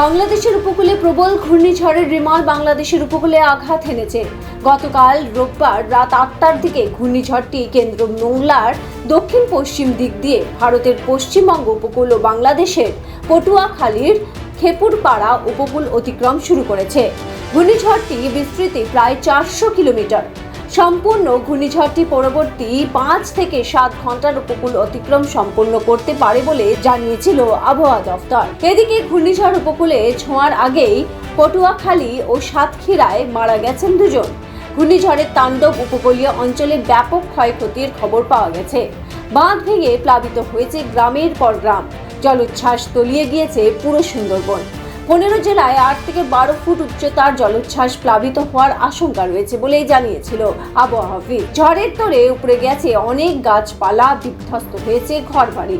বাংলাদেশের উপকূলে প্রবল ঘূর্ণিঝড়ের রিমাল বাংলাদেশের উপকূলে আঘাত হেনেছে গতকাল রোববার রাত আটটার দিকে ঘূর্ণিঝড়টি কেন্দ্র মোংলার দক্ষিণ পশ্চিম দিক দিয়ে ভারতের পশ্চিমবঙ্গ উপকূল ও বাংলাদেশের পটুয়াখালীর খেপুরপাড়া উপকূল অতিক্রম শুরু করেছে। ঘূর্ণিঝড়টি বিস্তৃতি প্রায় চারশো কিলোমিটার। সম্পূর্ণ ঘূর্ণিঝড়টি পরবর্তী পাঁচ থেকে সাত ঘণ্টার উপকূল অতিক্রম সম্পন্ন করতে পারে বলে জানিয়েছিল আবহাওয়া দফতর। এদিকে ঘূর্ণিঝড় উপকূলে ছোঁয়ার আগেই পটুয়াখালী ও সাতক্ষীরায় মারা গেছেন দুজন। ঘূর্ণিঝড়ের তাণ্ডব উপকূলীয় অঞ্চলে ব্যাপক ক্ষয়ক্ষতির খবর পাওয়া গেছে। বাঁধ ভেঙে প্লাবিত হয়েছে গ্রামের পর গ্রাম। জলোচ্ছ্বাস তলিয়ে গিয়েছে পুরো সুন্দরবন। পনেরো জেলায় আট থেকে বারো ফুট উচ্চতার জলোচ্ছ্বাস প্লাবিত হওয়ার আশঙ্কা রয়েছে বলেই জানিয়েছিল আবহাওয়া ঝড়ের তোড়ে উপড়ে গেছে অনেক গাছপালা, বিধ্বস্ত হয়েছে ঘরবাড়ি।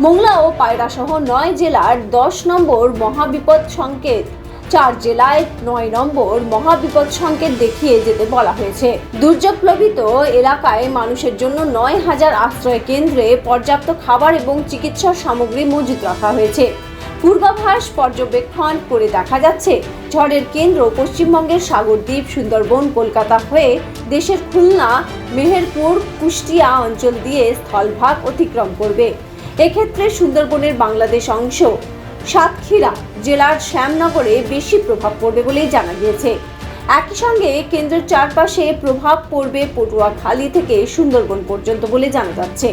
মোংলা ও পায়রা সহ নয় জেলার দশ নম্বর মহাবিপদ সংকেত। চার জেলায় নয় নম্বর মহাবিপদ সংকেত দেখিয়ে যেতে বলা হয়েছে। দুর্যোগ দুর্যোগপ্লবিত এলাকায় মানুষের জন্য নয় হাজার আশ্রয় কেন্দ্রে পর্যাপ্ত খাবার এবং চিকিৎসা সামগ্রী মজুত রাখা হয়েছে। পূর্বাভাস পর্যবেক্ষণ করে দেখা যাচ্ছে, ঝড়ের কেন্দ্র পশ্চিমবঙ্গের সাগরদ্বীপ সুন্দরবন, কলকাতা হয়ে দেশের খুলনা, মেহেরপুর, কুষ্টিয়া অঞ্চল দিয়ে স্থলভাগ অতিক্রম করবে। এক্ষেত্রে সুন্দরবনের বাংলাদেশ অংশ সাতক্ষীরা জেলার শ্যামনগরে বেশি প্রভাব পড়বে বলেই জানা গিয়েছে। একই সঙ্গে কেন্দ্রের চারপাশে প্রভাব পড়বে পটুয়াখালী থেকে সুন্দরবন পর্যন্ত বলে জানা যাচ্ছে।